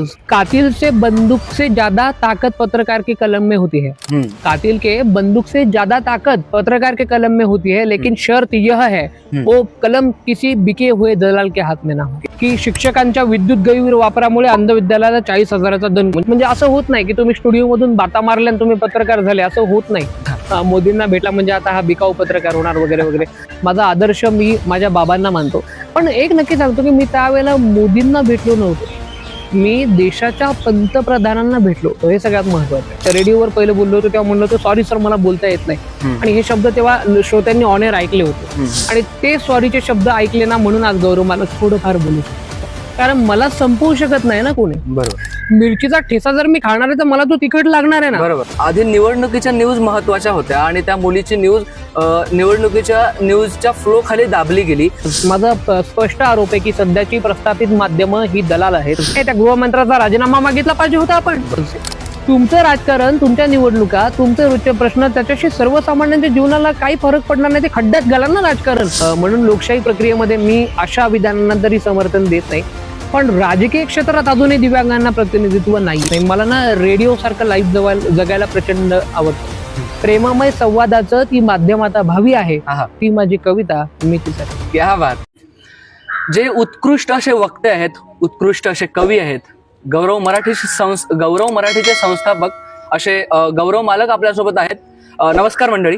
कातिल से बंदूक से ज्यादा ताकत पत्रकार की कलम में होती है। कातिल के बंदूक से ज्यादा ताकत पत्रकार के कलम में होती है लेकिन शर्त यह है. वो कलम किसी बिके हुए दलाल के हात में ना हो। की शिक्षकांच्या विद्युत गैर वापरामुळे अंध विद्यालयाला चाळीस हजाराचा दंड म्हणजे असं होत नाही की तुम्ही स्टुडिओ मधून बाता मारल्या आणि तुम्ही पत्रकार झाले असं होत नाही. मोदींना भेटला म्हणजे आता हा बिकाऊ पत्रकार होणार वगैरे वगैरे. माझा आदर्श मी माझ्या बाबांना मानतो. पण एक नक्की सांगतो की मी त्यावेळेला मोदींना भेटलो नव्हतो. मी देशाच्या पंतप्रधानांना भेटलो होतो. हे सगळ्यात महत्वाचं आहे. रेडिओवर पहिलं बोललो होतो तेव्हा म्हणलं होतं सॉरी सर मला बोलता येत नाही. आणि हे शब्द तेव्हा श्रोत्यांनी ऑन एअर ऐकले होते. आणि ते सॉरीचे शब्द ऐकले ना म्हणून आज गौरव मला थोडंफार बोलू शकतो. कारण मला संपवू शकत नाही ना कोणी. बरोबर. मिरचीचा ठेसा जर मी खाणार आहे तर मला तो तिखट लागणार आहे ना. बरोबर. आधी निवडणुकीच्या न्यूज महत्त्वाच्या होत्या आणि त्या मुलीची न्यूज निवडणुकीच्या न्यूजच्या फ्लो खाली दाबली गेली. माझा प- स्पष्ट आरोप आहे की सध्याची प्रस्थापित माध्यमं ही दलाल आहेत. हे त्या गृहमंत्र्याचा राजीनामा मागितला पाहिजे होता आपण. तुमचं राजकारण तुमच्या निवडणुका तुमचे रोजचे प्रश्न त्याच्याशी सर्वसामान्यांच्या जीवनाला काही फरक पडणार नाही ते खड्ड्यात घाला ना राजकारण. म्हणून लोकशाही प्रक्रियेमध्ये मी अशा विधानांना तरी समर्थन देत नाही. पण राजकीय क्षेत्रात अजूनही दिव्यांगांना प्रतिनिधित्व नाही. मला ना रेडिओ सारखं लाईफ जगायला जगायला प्रचंड आवडतं. प्रेममय संवादाचं ती माध्यम आता भावी आहे. ती माझी कविता मी क्या बात. जे उत्कृष्ट असे वक्ते आहेत उत्कृष्ट असे कवी आहेत गौरव मराठी संस गौरव मराठीचे संस्थापक असे गौरव मालक आपल्यासोबत आहेत. नमस्कार मंडळी.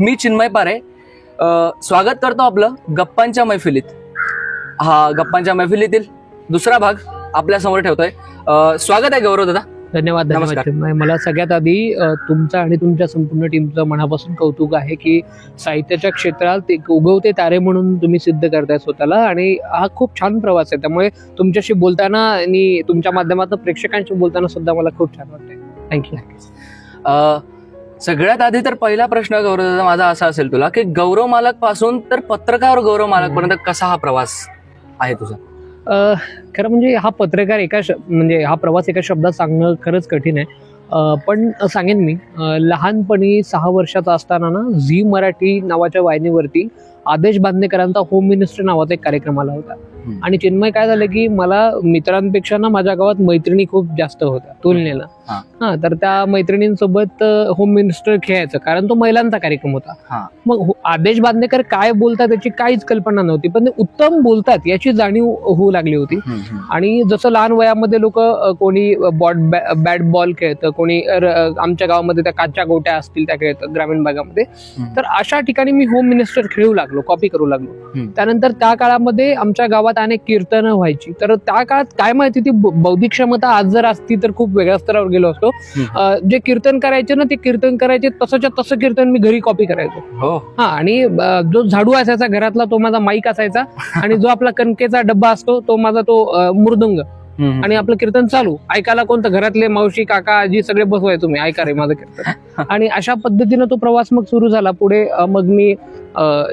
मी चिन्मय पारे. स्वागत करतो आपलं गप्पांच्या मैफिलीत. हा गप्पांच्या मैफिलीतील दुसरा भाग आपल्यासमोर ठेवतोय. स्वागत आहे गौरव दादा. धन्यवाद धन्यवाद. मला सगळ्यात आधी तुमचं आणि तुमच्या संपूर्ण टीमचं मनापासून कौतुक आहे की साहित्याच्या क्षेत्रात एक उगवते तारे म्हणून तुम्ही सिद्ध करताय स्वतःला आणि हा खूप छान प्रवास आहे. त्यामुळे तुमच्याशी बोलताना आणि तुमच्या माध्यमातून प्रेक्षकांशी बोलताना सुद्धा मला खूप छान वाटतंय. थँक्यू अ, सगळ्यात आधी तर पहिला प्रश्न गौरव माझा असा असेल तुला की गौरव मालकपासून तर पत्रकार गौरव मालक पर्यंत कसा हा प्रवास आहे तुझा? खरं म्हणजे हा पत्रकार एका श म्हणजे हा प्रवास एका शब्दात सांगणं खरंच कठीण आहे. पण सांगेन मी लहानपणी सहा वर्षाचा असताना ना झी मराठी नावाच्या वाहिनीवरती आदेश बांदेकरांचा होम मिनिस्टर नावाचा एक कार्यक्रम आला होता. आणि चिन्मय काय झालं की मला मित्रांपेक्षा ना माझ्या गावात मैत्रिणी खूप जास्त होत्या तुलनेला हा. तर त्या मैत्रिणींसोबत होम मिनिस्टर खेळायचं कारण तो महिलांचा कार्यक्रम होता हा. मग हो- आदेश बांदेकर काय बोलतात त्याची काहीच कल्पना नव्हती पण ते उत्तम बोलतात याची जाणीव होऊ लागली होती आणि जसं लहान वयामध्ये लोक कोणी बॉट बॅट बॉल खेळतं कोणी आमच्या गावामध्ये त्या काच्या गोट्या असतील त्या खेळतात ग्रामीण भागामध्ये. तर अशा ठिकाणी मी होम मिनिस्टर खेळू लागलो कॉपी करू लागलो. त्यानंतर त्या काळामध्ये आमच्या गावात अनेक कीर्तनं व्हायची. तर त्या काळात काय माहिती ती बौद्धिक क्षमता आज जर असती तर खूप वेगळ्या स्तरावर गेलो असतो. जे कीर्तन करायचे ना ते कीर्तन करायचे तसंच्या तसं कीर्तन मी घरी कॉपी करायचो. हो. हा आणि जो झाडू असायचा घरातला तो माझा माईक असायचा. आणि जो आपला कणकेचा डब्बा असतो तो माझा तो मृदंग. आणि आपलं कीर्तन चालू. ऐकायला कोणतं? घरातले मावशी काका आजी सगळे बसवायचो मी ऐका रे माझं कीर्तन. आणि अशा पद्धतीनं तो प्रवास मग सुरू झाला. पुढे मग मी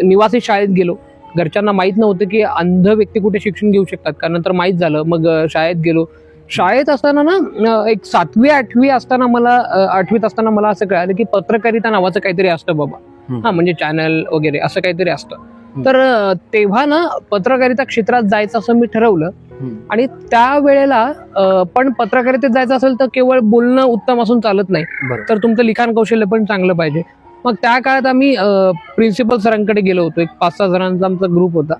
निवासी शाळेत गेलो. घरच्यांना माहीत नव्हतं की अंध व्यक्ती कुठे शिक्षण घेऊ शकतात. का नंतर माहीत झालं मग शाळेत गेलो. शाळेत असताना ना एक सातवी आठवी असताना मला आठवीत असताना मला असं कळालं की पत्रकारिता नावाचं काहीतरी असतं बाबा. हा म्हणजे चॅनल वगैरे असं काहीतरी असतं. तर तेव्हा ना पत्रकारिता क्षेत्रात जायचं असं मी ठरवलं. आणि त्या वेळेला पण पत्रकारितेत जायचं असेल तर केवळ बोलणं उत्तम असून चालत नाही. तर तुमचं लिखाण कौशल्य पण चांगलं पाहिजे. मग त्या काळात आम्ही प्रिन्सिपल सरांकडे गेलो होतो एक पाच सहा जणांचा आमचा ग्रुप होता.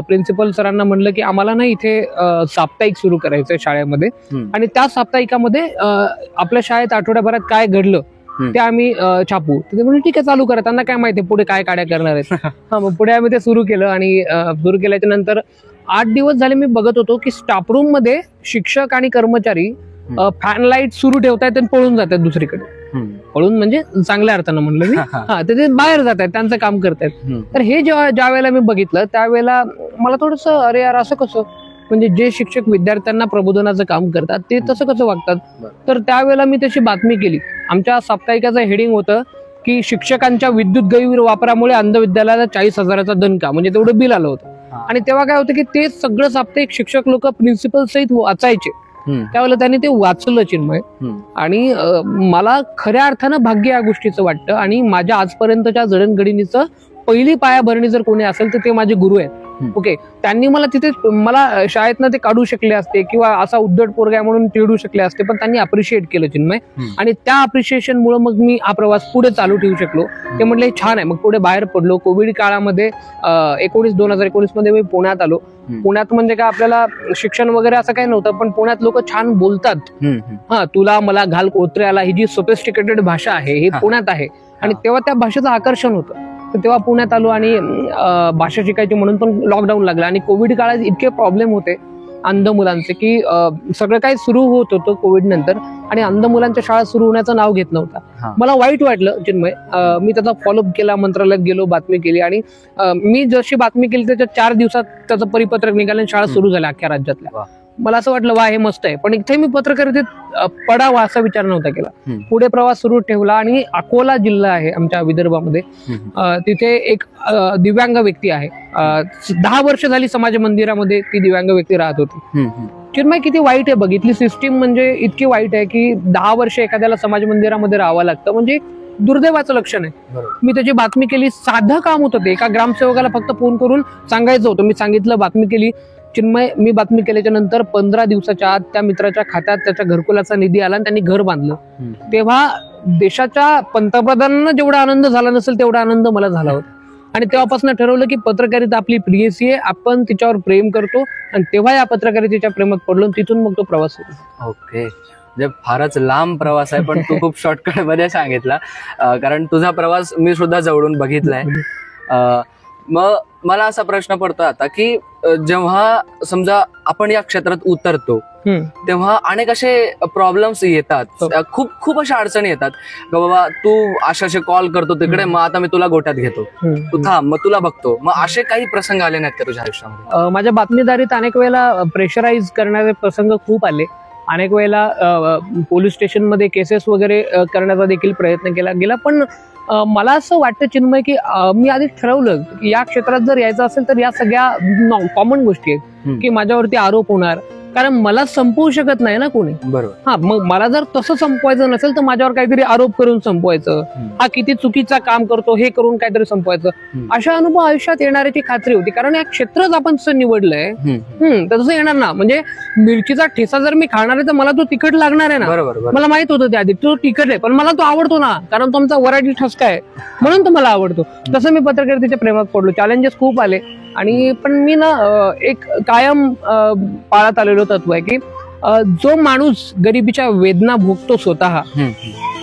प्रिन्सिपल सरांना म्हणलं की आम्हाला ना इथे साप्ताहिक सुरू करायचंय शाळेमध्ये. आणि त्या साप्ताहिकामध्ये आपल्या शाळेत आठवड्याभरात काय घडलं. ते आम्ही छापू ते म्हणजे ठीक आहे चालू करा त्यांना काय माहिती पुढे काय काड्या करणार आहेत हा मग पुढे आम्ही ते सुरू केलं आणि सुरू केल्याच्यानंतर आठ दिवस झाले मी बघत होतो की स्टाफ रूममध्ये शिक्षक आणि कर्मचारी फॅन लाइट सुरू ठेवतायत आणि पळून जातात दुसरीकडे. पळून म्हणजे चांगल्या अर्थानं म्हणलं मी हा तर ते बाहेर जात आहेत त्यांचं काम करतायत. तर हे जेव्हा ज्या वेळेला मी बघितलं त्यावेळेला मला थोडस अरे यार असं कसं म्हणजे जे शिक्षक विद्यार्थ्यांना प्रबोधनाचं काम करतात ते तसं कसं वागतात. तर त्यावेळेला मी त्याची बातमी केली आमच्या साप्ताहिकाचं हेडिंग होतं की शिक्षकांच्या विद्युत गैर वापरामुळे अंध विद्यालयाला चाळीस हजाराचा दणका म्हणजे तेवढं बिल आलं होतं. आणि तेव्हा काय होतं की ते सगळं साप्ताहिक शिक्षक लोक प्रिन्सिपल सहित वाचायचे. त्यावेळेला त्यांनी ते वाचलं चिन्मय. आणि मला खऱ्या अर्थानं भाग्य या गोष्टीचं वाटतं आणि माझ्या आजपर्यंतच्या जडणघडणीचं पहिली पायाभरणी जर कोणी असेल तर ते माझे गुरु आहेत. ओके त्यांनी मला तिथे मला शाळेतनं ते काढू शकले असते किंवा असा उद्धट पोरगा आहे म्हणून चिडू शकले असते पण त्यांनी अप्रिशिएट केलं चिन्मय. आणि त्या अप्रिशिएशन मुळे मग मी हा प्रवास पुढे चालू ठेवू शकलो ते म्हटले "हे छान आहे मग पुढे बाहेर पडलो कोविड काळामध्ये एकोणीस दोन हजार एकोणीसमध्ये मी पुण्यात आलो. पुण्यात म्हणजे काय आपल्याला शिक्षण वगैरे असं काही नव्हतं पण पुण्यात लोक छान बोलतात. हा तुला मला घाल कोत्र्याला ही जी सोफिस्टिकेटेड भाषा आहे ही. पुण्यात आहे आणि. तेव्हा त्या भाषेचं आकर्षण होतं तर तेव्हा पुण्यात आलो आणि भाषा शिकायची म्हणून पण लॉकडाऊन लागला आणि कोविड काळात इतके प्रॉब्लेम होते अंध मुलांचे की सगळं काही सुरू होत होतं कोविड नंतर आणि अंध मुलांच्या शाळा सुरू होण्याचं नाव घेत. नव्हता मला वाईट वाटलं चिन्मय मी त्याचा फॉलोअप केला मंत्रालयात गेलो बातमी केली आणि मी जशी बातमी केली त्याच्या चार दिवसात त्याचं परिपत्रक निघालं आणि शाळा. सुरू झाल्या अख्ख्या राज्यातल्या. मला असं वाटलं वा हे मस्त आहे. पण इथे मी पत्रकारितेत पडावा असा विचार नव्हता केला. पुढे प्रवास सुरू ठेवला आणि अकोला जिल्हा आहे आमच्या विदर्भामध्ये. तिथे एक दिव्यांग व्यक्ती आहे. दहा वर्ष झाली समाज मंदिरामध्ये ती दिव्यांग व्यक्ती राहत होती. चिन्मय किती वाईट आहे बघितली सिस्टीम म्हणजे इतकी वाईट आहे की दहा वर्ष एखाद्याला समाज मंदिरामध्ये राहावं लागतं. म्हणजे दुर्दैवाचं लक्षण आहे. मी त्याची बातमी केली साधं काम होतं ते. एका ग्रामसेवकाला फक्त फोन करून सांगायचं होतं. मी सांगितलं बातमी केली. चिन्मय मी बातमी केल्याच्यानंतर पंधरा दिवसाच्या आत त्या मित्राच्या खात्यात त्याच्या घरकुलाचा निधी आला आणि त्यांनी घर बांधलं. तेव्हा देशाच्या पंतप्रधानांना जेवढा आनंद झाला नसेल तेवढा आनंद मला झाला होता. आणि तेव्हापासून ठरवलं की पत्रकारिता आपली प्रियसी आहे आपण तिच्यावर प्रेम करतो आणि तेव्हा या पत्रकारितेच्या प्रेमात पडलो आणि तिथून मग तो प्रवास सुरू ओके. म्हणजे फारच लांब प्रवास आहे पण तू खूप शॉर्टकटमध्ये सांगितला. कारण तुझा प्रवास मी सुद्धा जवळून बघितलाय. मग मला असा प्रश्न पडतो आता की जेव्हा समजा आपण या क्षेत्रात उतरतो. तेव्हा अनेक असे प्रॉब्लेम्स येतात हो. खूप खूप अशा अडचणी येतात बाबा तू असे कॉल करतो तिकडे. मग आता मी तुला गोट्यात घेतो. तू थांब मग तुला बघतो मग असे काही प्रसंग आले नाहीत का तुझ्या आयुष्यामध्ये माझ्या बातमीदारीत अनेक वेळेला प्रेशराईज करणारे प्रसंग खूप आले अनेक वेळेला पोलीस स्टेशनमध्ये केसेस वगैरे करण्याचा देखील प्रयत्न केला गेला पण मला असं वाटतं चिन्मय की मी आधी ठरवलं की या क्षेत्रात जर यायचं असेल तर या सगळ्या कॉमन गोष्टी आहेत. की माझ्यावरती आरोप होणार कारण मला संपवू शकत नाही ना कोणी. बरोबर. हा मग मला जर तसं संपवायचं नसेल तर माझ्यावर काहीतरी आरोप करून संपवायचं. हम्म. हा किती चुकीचा काम करतो हे करून काहीतरी संपवायचं. हम्म. अशा अनुभव आयुष्यात येणाऱ्याची खात्री होती. कारण या क्षेत्रच आपण तसं निवडलंय हम्म. हम्म. तर तसं येणार ना. म्हणजे मिरचीचा ठेसा जर मी खाणार आहे तर मला तो तिखट लागणार आहे ना. बरोबर बरोबर. मला माहीत होतं त्या आधी तो तिखट आहे पण मला तो आवडतो ना. कारण तो आमचा वराठी ठसका आहे. म्हणून तो मला आवडतो. तसं मी पत्रकारितेच्या प्रेमात पडलो. चॅलेंजेस खूप आले. आणि पण मी ना एक कायम पाळत आलेलो तत्व आहे की जो माणूस गरिबीच्या वेदना भोगतो स्वतः.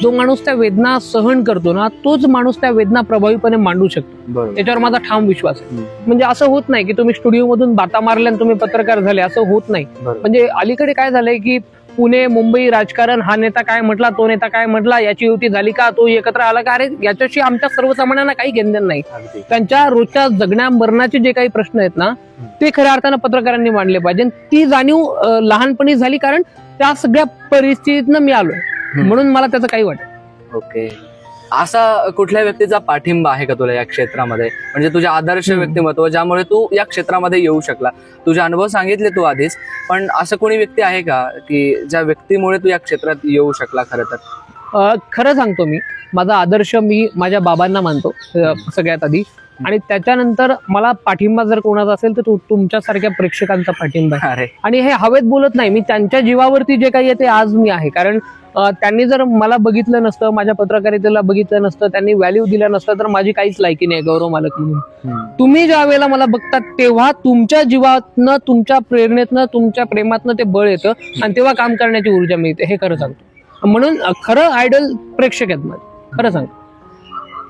जो माणूस त्या वेदना सहन करतो ना तोच माणूस त्या वेदना प्रभावीपणे मांडू शकतो. त्याच्यावर माझा ठाम विश्वास आहे. म्हणजे असं होत नाही की तुम्ही स्टुडिओ मधून बाता मारल्या तुम्ही पत्रकार झाले असं होत नाही. म्हणजे अलीकडे काय झालंय की पुणे मुंबई राजकारण हा नेता काय म्हटला तो नेता काय म्हटला याची युती झाली का तो एकत्र आला का? अरे याच्याशी आमच्या सर्वसामान्यांना काही घेणदेण नाही. त्यांच्या रोजच्या जगण्या मरणाचे जे काही प्रश्न आहेत ना ते खऱ्या अर्थानं पत्रकारांनी मांडले पाहिजे ती जाणीव लहानपणी झाली कारण त्या सगळ्या परिस्थितीतनं मी आलोय. म्हणून मला त्याचं काही वाटत ओके. असा कुठल्या व्यक्तीचा पाठिंबा आहे का तुला या क्षेत्रामध्ये? म्हणजे तुझे आदर्श. व्यक्तिमत्व ज्यामुळे तू या क्षेत्रामध्ये येऊ शकला. तुझे अनुभव सांगितले तू आधीच पण असं कोणी व्यक्ती आहे का की ज्या व्यक्तीमुळे तू या क्षेत्रात येऊ शकला खरं तर? खरं सांगतो मी माझा आदर्श मी माझ्या बाबांना मानतो सगळ्यात आधी. आणि त्याच्यानंतर मला पाठिंबा जर कोणाचा असेल तर तो तुमच्यासारख्या प्रेक्षकांचा पाठिंबा आहे. आणि हे हवेत बोलत नाही मी त्यांच्या जीवावरती जे काही आहे ते आज मी आहे. कारण त्यांनी जर मला बघितलं नसतं माझ्या पत्रकारितेला बघितलं नसतं त्यांनी व्हॅल्यू दिलं नसतं तर माझी काहीच लायकी नाही गौरव मालक म्हणून. तुम्ही ज्या वेळेला मला बघतात तेव्हा तुमच्या जीवातनं तुमच्या प्रेरणेतनं तुमच्या प्रेमातनं ते बळ येतं आणि तेव्हा काम करण्याची ऊर्जा मिळते. हे खरं सांगतो. म्हणून खरं आयडल प्रेक्षक आहेत माझे. खरं सांगतो.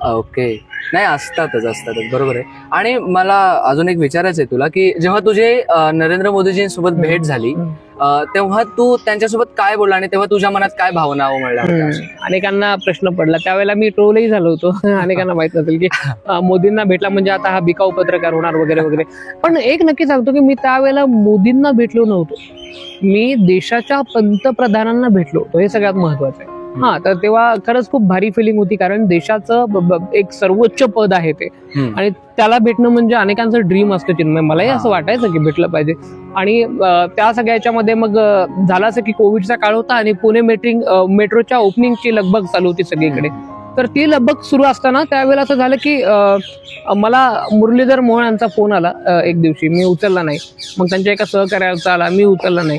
ओके. नाही असतातच असतातच. बरोबर आहे. आणि मला अजून एक विचारायचं आहे तुला की जेव्हा तुझे अं, नरेंद्र मोदीजींसोबत भेट झाली. अं, तेव्हा तू त्यांच्यासोबत काय बोलला आणि तेव्हा तुझ्या मनात काय भावना उमळल्या होत्या? हम्म. अनेकांना प्रश्न पडला. त्यावेळेला मी ट्रोलही झालो होतो. अनेकांना माहीत नसेल की अ, मोदींना भेटला म्हणजे आता हा बिकाऊ पत्रकार होणार वगैरे वगैरे. पण एक नक्की सांगतो की मी त्यावेळेला मोदींना भेटलो नव्हतो. मी देशाच्या पंतप्रधानांना भेटलो होतो. हे सगळ्यात महत्वाचं आहे. हा तर तेव्हा खरंच खूप भारी फिलिंग होती कारण देशाचं एक सर्वोच्च पद आहे ते. आणि त्याला भेटणं म्हणजे अनेकांचं ड्रीम असतं चिन्मय. मलाही असं. वाटायचं की भेटलं पाहिजे. आणि त्या सगळ्याच्या मध्ये मग झालं असं की कोविडचा काळ होता आणि पुणे मेट्रिंग मेट्रोच्या ओपनिंगची लगबग चालू होती सगळीकडे. तर ती लगबग सुरू असताना त्यावेळेला असं झालं की मला मुरलीधर मोहन यांचा फोन आला एक दिवशी. मी उचलला नाही. मग त्यांच्या एका सहकार्याचा आला. मी उचलला नाही.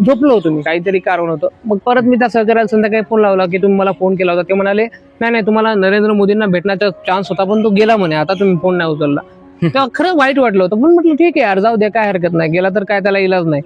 झोपलो होतो मी. काहीतरी कारण होतं. मग परत मी त्या सहकार्याला संध्याकाळी फोन लावला की तुम्ही मला फोन केला होता. ते म्हणाले नाही नाही तुम्हाला नरेंद्र मोदींना भेटण्याचा चान्स होता पण तो गेला म्हणे. आता तुम्ही फोन नाही उचलला. तेव्हा खरं वाईट वाटलं होतं. पण म्हटलं ठीक आहे यार जाऊ द्या काय हरकत नाही. गेला तर काय त्याला इलाज नाही.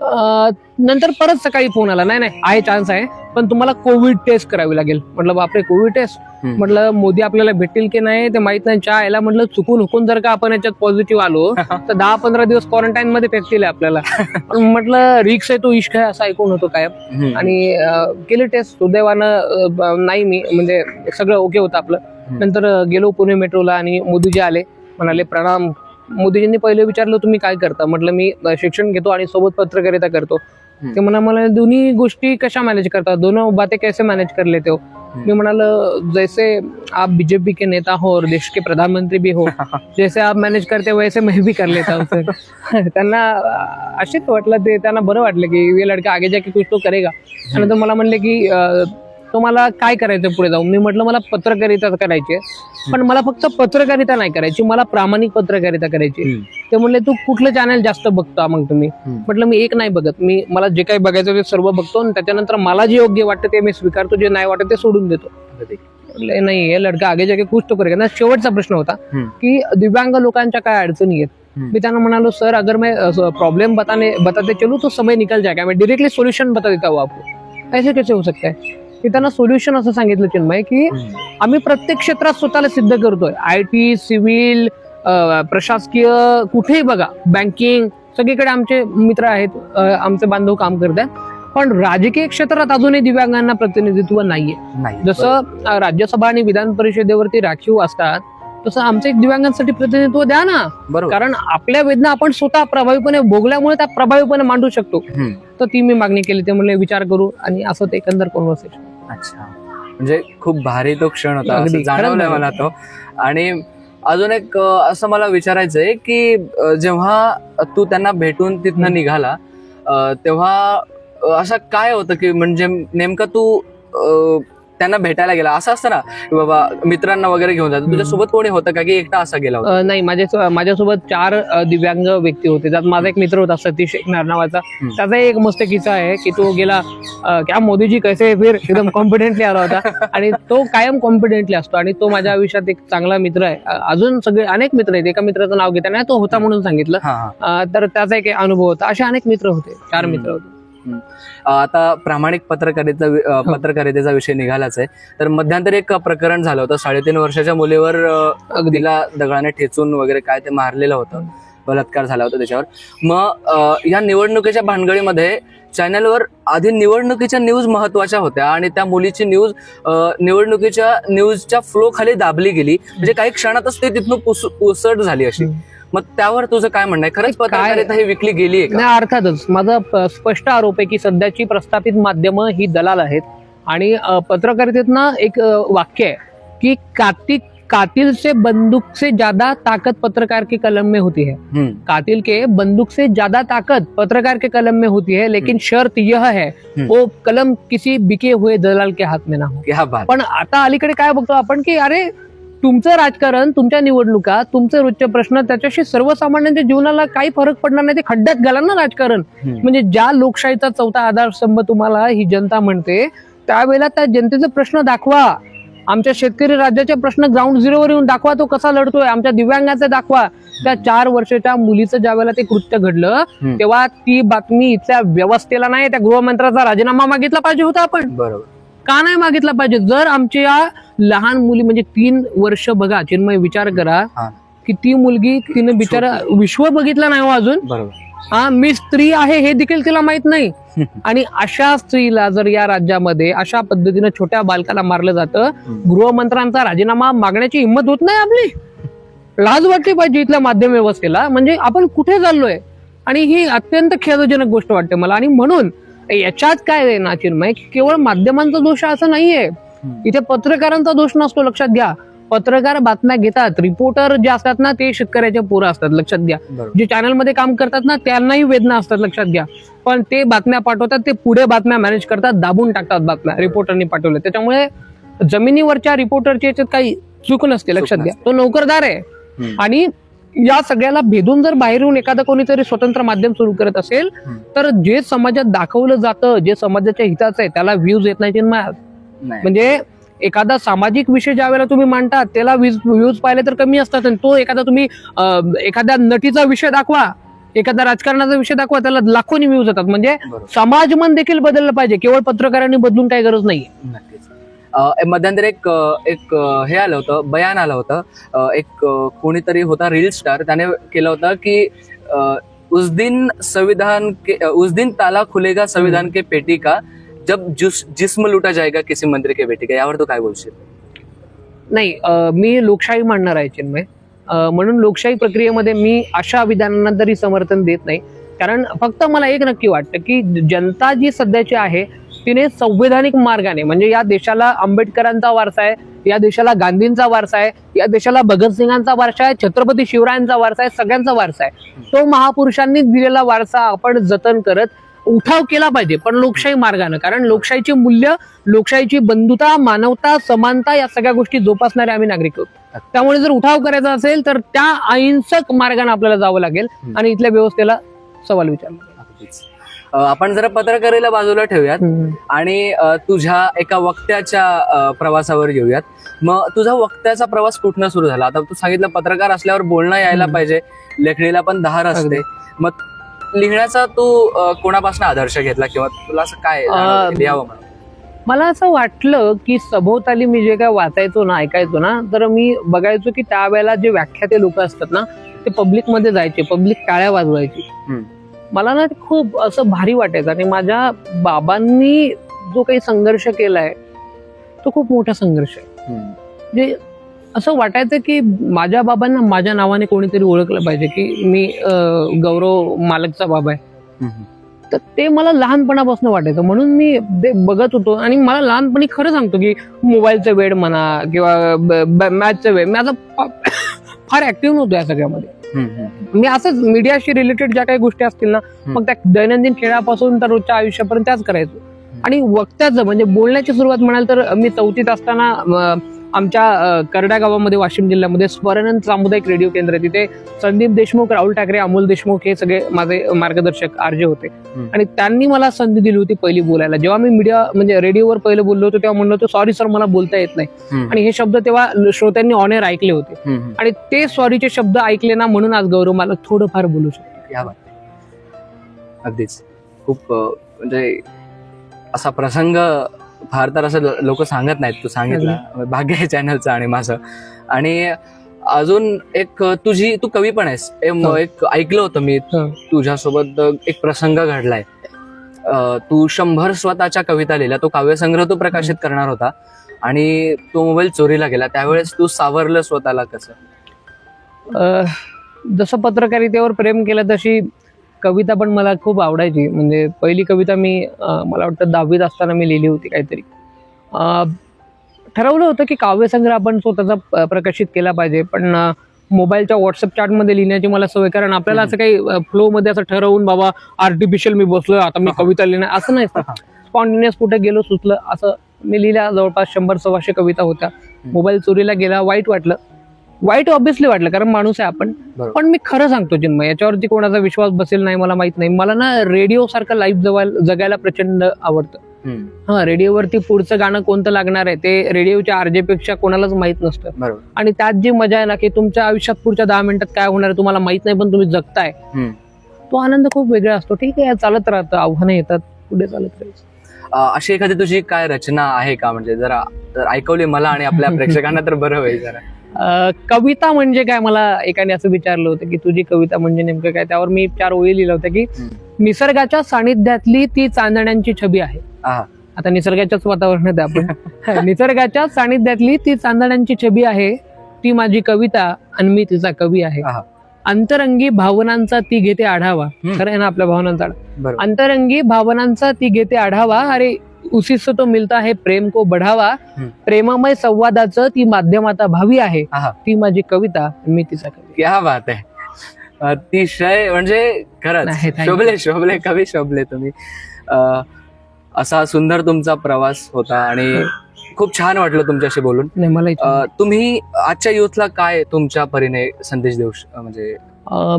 अं, नंतर परत सकाळी फोन आला. नाही नाही आहे चान्स आहे. पण तुम्हाला कोविड टेस्ट करावी लागेल. म्हटलं बापरे कोविड टेस्ट हम्म. म्हटलं मोदी आपल्याला भेटतील की नाही ते माहीत नाही. चहा यायला म्हटलं चुकून हुकून जर का आपण याच्यात पॉझिटिव्ह आलो तर दहा पंधरा दिवस क्वारंटाईन मध्ये फेकतील आपल्याला. पण म्हटलं रिक्स आहे तो इश्क आहे असं ऐकून होतो काय हम्म. आणि अं, केली टेस्ट सुदैवानं अं, ब- नाही मी म्हणजे सगळं ओके होतं आपलं. नंतर अं, गेलो पुणे मेट्रोला आणि मोदीजी आले. म्हणाले प्रणाम मोदीजींनी पहिले विचारलं तुम्ही काय करता? म्हटलं मी शिक्षण घेतो आणि सोबत पत्रकारिता करतो. ते म्हणा मला दोन्ही गोष्टी कशा मॅनेज करता? दोनों बातें कैसे मॅनेज कर लेते हो? मी म्हणाल जैसे आप बीजेपी के नेता हो और देश के प्रधानमंत्री भी हो जैसे आप मॅनेज करते वैसे मैं भी कर लेता हूँ सर त्यांना असेच वाटलं ते त्यांना बरं वाटलं की ये लड़का आगे जाके कुछ तो करेगा. आणि नंतर मला म्हणले की तुम्हाला काय करायचं पुढे जाऊन? मी म्हटलं मला पत्रकारिता करायची आहे. पण मला फक्त पत्रकारिता नाही करायची मला प्रामाणिक पत्रकारिता करायची. ते म्हणले तू कुठलं चॅनल जास्त बघता मग तुम्ही. म्हटलं मी एक नाही बघत. मी मला जे काही बघायचं ते सर्व बघतो आणि त्याच्यानंतर मला जे योग्य वाटतं ते मी स्वीकारतो जे नाही वाटत ते सोडून देतो. नाही हे लडका आगे जाके कुछ तो करेगा. ना शेवटचा प्रश्न होता. की दिव्यांग लोकांच्या काय अडचणी आहेत. मी त्यांना म्हणालो सर अगर मैं प्रॉब्लम बताने बताते चलूं तो समय निकल जाएगा. मैं डायरेक्टली सोल्यूशन बता देता हूँ आपको. ऐसे कैसे हो सकता है? की त्यांना सोल्युशन असं सांगितलं चिन्मय की. आम्ही प्रत्येक क्षेत्रात स्वतःला सिद्ध करतोय. आय टी सिव्हिल प्रशासकीय कुठेही बघा बँकिंग सगळीकडे आमचे मित्र आहेत आमचे बांधव काम करतात पण राजकीय क्षेत्रात अजूनही दिव्यांगांना प्रतिनिधित्व नाहीये. नाही जसं राज्यसभा आणि विधान परिषदेवरती राखीव असतात तसं आमचं एक दिव्यांगांसाठी प्रतिनिधित्व द्या ना. बरोबर. कारण आपल्या वेदना आपण स्वतः प्रभावीपणे भोगल्यामुळे त्या प्रभावीपणे मांडू शकतो. तर ती मी मागणी केली ते म्हणले विचार करू आणि असं ते एकंदर कॉन्व्हर्सेशन अच्छा. म्हणजे खूप भारी तो क्षण होता असं जाणवलंय मला तो. आणि अजून एक असं मला विचारायचंय की जेव्हा तू त्यांना भेटून तिथनं. निघाला तेव्हा असं काय होतं की म्हणजे नेमकं तू त्यांना भेटायला गेला. असं असतं ना बाबा मित्रांना वगैरे घेऊन जातो. तुझ्यासोबत कोणी होतं का? की एकटा असा गेला होता? अ, नाही माझ्या माझ्यासोबत चार अ, दिव्यांग व्यक्ती होते. त्यात माझा एक मित्र होता सतीश शेखनार नावाचा. त्याचा एक मस्त किस्सा आहे की तो गेला अ, क्या मोदीजी कैसे है फिर? एकदम कॉन्फिडेंटली आला होता. आणि तो कायम कॉन्फिडेंटली असतो. आणि तो माझ्या आयुष्यात एक चांगला मित्र आहे. अ, अजून सगळे अनेक मित्र आहेत. एका मित्राचं नाव घेता नाही तो होता म्हणून सांगितलं. हा हा. अ, तर त्याचा एक अनुभव होता. असे अनेक मित्र होते. चार. मित्र होते. आता प्रामाणिक पत्रकारिता हो. पत्रकारितेचा विषय निघालाच आहे. तर मध्यंतरी एक प्रकरण झालं होतं. साडेतीन वर्षाच्या मुलीवर अं, अगदी. तिला दगडाने ठेचून वगैरे काय ते मारलेलं होतं. बलात्कार झाला होता त्याच्यावर. मग या निवडणुकीच्या भानगडीमध्ये चॅनलवर आधी निवडणुकीच्या न्यूज महत्त्वाच्या होत्या आणि त्या मुलीची न्यूज निवडणुकीच्या न्यूजच्या फ्लो खाली दाबली गेली. म्हणजे काही क्षणातच ते तिथून पुस- पुसट झाली अशी. मग त्यावर तुझं काय म्हणणं आहे? खरंच काय- पत्रकारिता ही विकली गेली नाही अर्थातच. माझा स्पष्ट आरोप आहे की सध्याची प्रस्थापित माध्यमं ही दलाल आहेत. आणि पत्रकारितेतनं एक वाक्य आहे की कातिल कातिल से बंदूक से ज्यादा ताकत पत्रकार की कलम में होती है. कातिल के बंदूक से ज्यादा ताकत पत्रकार के कलम में होती है लेकिन शर्त यह है. वो कलम किसी बिके हुए दलाल के हाथ में ना हो. क्या बात. पण आता अलीकडे काय बघतो आपण की अरे तुमचं राजकारण तुमच्या निवडणुका तुमचे रोजचे प्रश्न त्याच्याशी सर्वसामान्यांच्या जीवनाला काही फरक पडणार नाही. ते खड्ड्यात घाला ना राजकारण. म्हणजे ज्या लोकशाहीचा चौथा आधारस्तंभ तुम्हाला ही जनता म्हणते त्यावेळेला त्या जनतेचे प्रश्न दाखवा. आमच्या शेतकरी राज्याचे प्रश्न ग्राउंड झिरोवर येऊन दाखवा तो कसा लढतोय. आमच्या दिव्यांगाचे दाखवा. त्या चार वर्षाच्या मुलीचं ज्या वेळेला ते कृत्य घडलं. तेव्हा ती बातमी इथल्या व्यवस्थेला नाही त्या गृहमंत्र्याचा राजीनामा मागितला पाहिजे होता आपण. बरोबर. का नाही मागितला पाहिजे? जर आमच्या लहान मुली म्हणजे तीन वर्ष बघा चिन्मय विचार करा. की ती मुलगी तिने बिचारा विश्व बघितलं नाही हो अजून. बरोबर. हा मी स्त्री आहे हे देखील तिला माहीत नाही. आणि अशा स्त्रीला जर या राज्यामध्ये अशा पद्धतीनं छोट्या बालकाला मारलं जातं गृहमंत्र्यांचा राजीनामा मागण्याची हिंमत होत नाही आपली. लाज वाटली पाहिजे इथल्या माध्यम व्यवस्थेला. म्हणजे आपण कुठे चाललोय? आणि ही अत्यंत खेदजनक गोष्ट वाटते मला. आणि म्हणून याच्यात काय आहे ना चिन्मय केवळ माध्यमांचा दोष असं नाहीये. इथे पत्रकारांचा दोष नसतो लक्षात घ्या पत्रकार बातम्या घेतात रिपोर्टर जे असतात ना ते शेतकऱ्याच्या पोरं असतात लक्षात घ्या जे चॅनलमध्ये काम करतात ना त्यांनाही वेदना असतात लक्षात घ्या पण ते बातम्या पाठवतात ते पुढे बातम्या मॅनेज करतात दाबून टाकतात बातम्या रिपोर्टरनी पाठवल्या त्याच्यामुळे जमिनीवरच्या रिपोर्टरची याच्यात काही चूक नसते लक्षात घ्या. तो नोकरदार आहे. आणि या सगळ्याला भेदून जर बाहेरून एखादं कोणीतरी स्वतंत्र माध्यम सुरू करत असेल. तर जे समाजात दाखवलं जातं जे समाजाच्या हिताचं आहे त्याला व्ह्यूज येत. नाही म्हणजे एखादा सामाजिक विषय ज्या वेळेला तुम्ही मांडता त्याला व्ह्यूज पाहिले तर कमी असतात आणि तो एखादा तुम्ही एखाद्या नटीचा विषय दाखवा एखादा राजकारणाचा विषय दाखवा त्याला लाखोनी व्ह्यूज येतात. म्हणजे समाज मन देखील बदललं पाहिजे केवळ पत्रकारांनी बदलून काही गरज नाही मध्यंतरी एक एक हे आलं होतं बयान आलं होतं. एक कोणीतरी होता रील स्टार त्याने केलं होतं की उस दिन संविधान के उस दिन ताला खुलेगा संविधान के पेटी का जब जुस जिस्म लुटा जाएगा किसी मंत्री के बेटी का यावर तो काय बोलशील? नाही अं, मी लोकशाही मांडणार आहे चिन्मय. अं, म्हणून लोकशाही प्रक्रियेमध्ये मी अशा विधानांना तरी समर्थन देत नाही. कारण फक्त मला एक नक्की वाटतं की जनता जी सध्याची आहे तिने संवैधानिक मार्गाने म्हणजे या देशाला आंबेडकरांचा वारसा आहे या देशाला गांधींचा वारसा आहे या देशाला भगतसिंगांचा वारसा आहे छत्रपती शिवरायांचा वारसा आहे सगळ्यांचा वारसा आहे तो महापुरुषांनी दिलेला वारसा आपण जतन करत उठाव केला पाहिजे पण लोकशाही मार्गाने. कारण लोकशाहीची मूल्य लोकशाहीची बंधुता मानवता समानता या सगळ्या गोष्टी जोपासणारे आम्ही नागरिक आहोत. त्यामुळे जर उठाव करायचा असेल तर त्या अहिंसक मार्गाने आपल्याला जावं लागेल. आणि इथल्या व्यवस्थेला सवाल विचारला आपण जरा पत्रकारीला बाजूला ठेवूयात आणि तुझ्या एका वक्त्याच्या प्रवासावर येऊयात. मग तुझा वक्त्याचा प्रवास कुठनं सुरू झाला? आता तू सांगितलं पत्रकार असल्यावर बोलणं यायला. पाहिजे लेखणीला पण धार असते. मग लिहिण्याचा तू कोणापासून आदर्श घेतला किंवा तुला असं काय लिहावं म्हणून? मला असं वाटलं की सभोवताली मी जे काय वाचायचो ना ऐकायचो ना तर मी बघायचो की त्यावेळेला जे व्याख्याते लोक असतात ना ते पब्लिकमध्ये जायचे पब्लिक टाळ्या वाजवायची. मला ना ते खूप असं भारी वाटायचं आणि माझ्या बाबांनी जो काही संघर्ष केलाय तो खूप मोठा संघर्ष आहे हम्म. असं वाटायचं की माझ्या बाबांना माझ्या नावाने कोणीतरी ओळखलं पाहिजे की मी गौरव मालकचा बाबा आहे. तर ते मला लहानपणापासून वाटायचं. म्हणून मी ते बघत होतो आणि मला लहानपणी खरं सांगतो की मोबाईलचा वेळ म्हणा किंवा मॅचचा वेळ मी आता फार ऍक्टिव्ह नव्हतो या सगळ्यामध्ये. मी असंच मीडियाशी रिलेटेड ज्या काही गोष्टी असतील ना मग त्या दैनंदिन खेळापासून तर रोजच्या आयुष्यापर्यंत त्याच करायचो. आणि वक्त्याचं म्हणजे बोलण्याची सुरुवात म्हणाल तर मी चौथीत असताना आमच्या अं, करडा गावामध्ये वाशिम जिल्ह्यामध्ये स्वरानंद सामुदायिक रेडिओ केंद्र आहे. तिथे संदीप देशमुख राहुल ठाकरे अमोल देशमुख हे सगळे माझे मार्गदर्शक आर्जे होते. आणि त्यांनी मला संधी दिली होती पहिली बोलायला जेव्हा मी मीडिया म्हणजे रेडिओवर पहिलं बोललो होतो तेव्हा म्हणलो होतो सॉरी सर मला बोलता येत नाही. आणि हे शब्द तेव्हा श्रोत्यांनी ऑनेर ऐकले होते. आणि ते सॉरीचे शब्द ऐकले ना म्हणून आज गौरव मला थोडंफार बोलू शकतो अगदीच खूप म्हणजे असा प्रसंग फार तर असं लोक सांगत नाहीत तू सांगितलं. भाग्य आहे चॅनलचं आणि माझं. आणि अजून एक तुझी तू कवी पण आहेस. हो. एक ऐकलं होतं मी. हो. तुझ्यासोबत एक प्रसंग घडलाय. तू शंभर स्वतःच्या कविता लिहिल्या. तो काव्यसंग्रह तू प्रकाशित करणार होता. आणि तो मोबाईल चोरीला गेला. त्यावेळेस तू सावरलं स्वतःला कसं? जसं पत्रकारितेवर प्रेम केलं तशी कविता पण मला खूप आवडायची. म्हणजे पहिली कविता मी मला वाटतं दहावीत असताना मी लिहिली होती काहीतरी. ठरवलं होतं की काव्यसंग्रह आपण स्वतःचा प्रकाशित केला पाहिजे. पण मोबाईलच्या व्हॉट्सअप चॅटमध्ये लिहिण्याची मला सवय कारण आपल्याला असं काही फ्लो मध्ये असं ठरवून बाबा आर्टिफिशियल मी बसलोय आता मी कविता लिहिणार. असं नाही स्पॉन्टिनियस कुठे गेलो सुचलं. असं मी लिहिल्या जवळपास शंभर सव्वाशे कविता होत्या. मोबाईल चोरीला गेला वाईट वाटलं. वाईट ऑब्विसली वाटलं कारण माणूस आहे आपण. पण मी खरं सांगतो चिन्मय याच्यावरती कोणाचा विश्वास बसेल नाही मला माहीत नाही. मला ना रेडिओ सारखं लाईव्ह जगायला प्रचंड आवडतं. हा रेडिओवरती पुढचं गाणं कोणतं लागणार आहे ते रेडिओच्या आरजेपेक्षा कोणालाच माहीत नसतं. आणि त्यात जी मजा आहे ना की तुमच्या आयुष्यात पुढच्या दहा मिनिटात काय होणार आहे तुम्हाला माहीत नाही पण तुम्ही जगताय. तो आनंद खूप वेगळा असतो. ठीक आहे चालत राहतं आव्हानं येतात पुढे चालत राहायचं अशी एखादी तुझी काय रचना आहे का? म्हणजे जरा ऐकवली मला आणि आपल्या प्रेक्षकांना तर बरं होईल जरा. कविता म्हणजे काय? मला एकाने असं विचारलं होतं की तुझी कविता म्हणजे नेमकं काय? त्यावर मी चार ओळी लिहिल्या होत्या की. निसर्गाच्या सानिध्यातली ती चांदण्यांची छबी आहे. आता निसर्गाच्याच वातावरणात आपण. निसर्गाच्या सानिध्यातली ती चांदण्यांची छबी आहे. ती माझी कविता आणि मी तिचा कवी आहे. अंतरंगी भावनांचा ती घेते आढावा. खरं आहे ना आपल्या भावनांचा अंतरंगी भावनांचा ती घेते आढावा. अरे उसी से तो मिलता है प्रेम को बढ़ावा. प्रेममय संवादाचं ती माध्यमाता भावी आहे. ती माझी कविता मी तिचा क्या बात आहे. अतिशय म्हणजे खरंच. शोभले शोभले कवी शोभले तुम्ही. असा सुंदर तुमचा प्रवास होता आणि खूप छान वाटलं तुमच्याशी बोलून. नाही मला तुम्ही आजच्या युथला काय तुमच्या परीने संदेश देऊ म्हणजे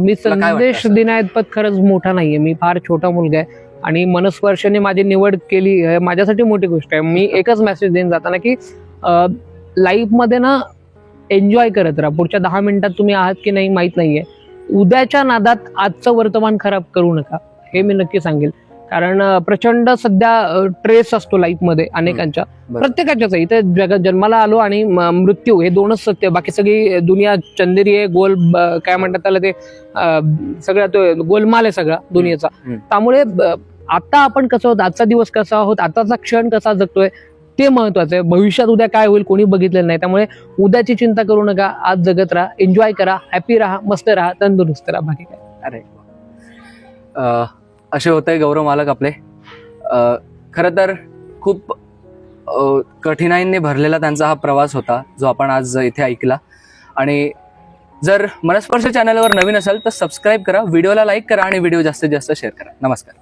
मी संदेश? देण्याइतपत खरंच मोठा नाहीये. मी फार छोटा मुलगा आहे. आणि मनस्पर्शाने माझी निवड केली हे माझ्यासाठी मोठी गोष्ट आहे. मी एकच मेसेज देईन जाताना की लाईफमध्ये ना एन्जॉय करत राहा. पुढच्या दहा मिनिटात तुम्ही आहात की नाही माहीत नाहीये. उद्याच्या नादात आजचं वर्तमान खराब करू नका. हे मी नक्की सांगेल. कारण प्रचंड सध्या ट्रेस असतो लाईफमध्ये अनेकांच्या. प्रत्येकाच्याच. इथे जगात जन्माला आलो आणि मृत्यू हे दोनच सत्य बाकी सगळी दुनिया चंदेरी आहे गोल काय म्हणतात त्याला ते अं, सगळा तो गोलमाल आहे सगळा दुनियेचा. त्यामुळे आता आपण कसं आहोत आजचा दिवस कसा आहोत आताचा क्षण कसा जगतोय? ते महत्वाचं आहे. भविष्यात उद्या काय होईल कोणी बघितलेलं नाही. त्यामुळे उद्याची चिंता करू नका. आज जगत राहा. एन्जॉय करा. हॅपी राहा. मस्त राहा. तंदुरुस्त राहा. बाकी काय? अरे असे होत आहे गौरव मालक आपले. खरं तर खूप अ, कठीणाईंनी भरलेला त्यांचा हा प्रवास होता जो आपण आज इथे ऐकला. आणि जर मनस्पर्श चॅनलवर नवीन असेल तर सबस्क्राईब करा व्हिडिओला लाईक करा आणि व्हिडिओ जास्तीत जास्त शेअर करा. नमस्कार.